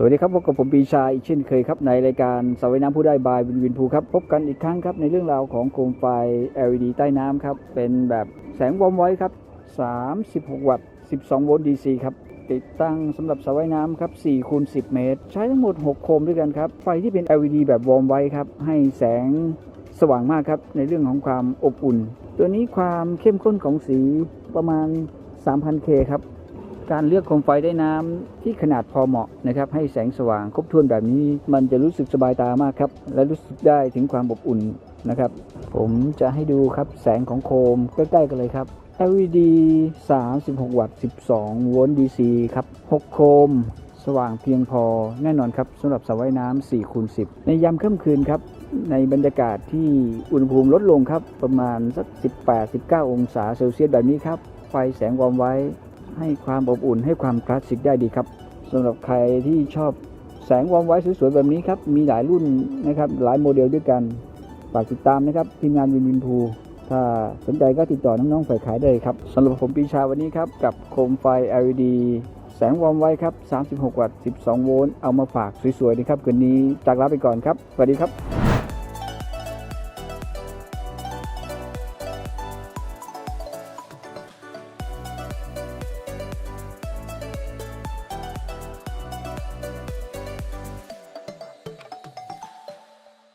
สวัสดีครับพบกับผมปีชาอีกเช่นเคยครับในรายการสวัยน้ำผู้ได้บายวินวินภูครับพบกันอีกครั้งครับในเรื่องราวของโคมไฟ LED ใต้น้ำครับเป็นแบบแสงวอมไว้ครับ 36 วัตต์ 12 โวลต์ DC ครับติดตั้งสำหรับสระว่ายน้ำครับ4คูณ10 เมตร ใช้ทั้งหมด 6 โคมด้วยกันครับไฟที่เป็น LED แบบวอร์มไว้ครับให้แสงสว่างมากครับในเรื่องของความอบอุ่น ตัวนี้ความเข้มข้นของสีประมาณ 3,000K ครับ การเลือกโคมไฟได้น้ำที่ขนาดพอเหมาะนะครับ ให้แสงสว่างครบถ้วนแบบนี้ มันจะรู้สึกสบายตามากครับ และรู้สึกได้ถึงความอบอุ่นนะครับ ผมจะให้ดูครับแสงของโคมใกล้ๆกันเลยครับ LED 36 วัตต์ 12 โวลต์ DC ครับ 6 โคม สว่างเพียงพอแน่นอนครับสำหรับสระว่ายน้ำ4คูณ10 ในยามค่ำคืนครับ ในบรรยากาศที่อุณหภูมิลดลงครับ ประมาณสัก 18-19 องศาเซลเซียสแบบนี้ครับ ไฟแสงวอมไว้ ให้ความอบอุ่นให้ความคลาสสิกได้ดีครับสำหรับใครที่ชอบแสงวอร์มไว้สวยๆ แบบนี้ครับ มีหลายรุ่นนะครับ หลายโมเดลด้วยกัน ฝากติดตามนะครับ ทีมงานวินวินพูถ้าสนใจก็ติดต่อน้องๆฝ่ายขายได้ครับสำหรับผมปีชาวันนี้ครับ กับโคมไฟ LED แสงวอร์มไว้ครับ 36 วัตต์ 12 โวลต์ เอามาฝากสวยๆนะครับคืนนี้จากลาไปก่อนครับ สวัสดีครับ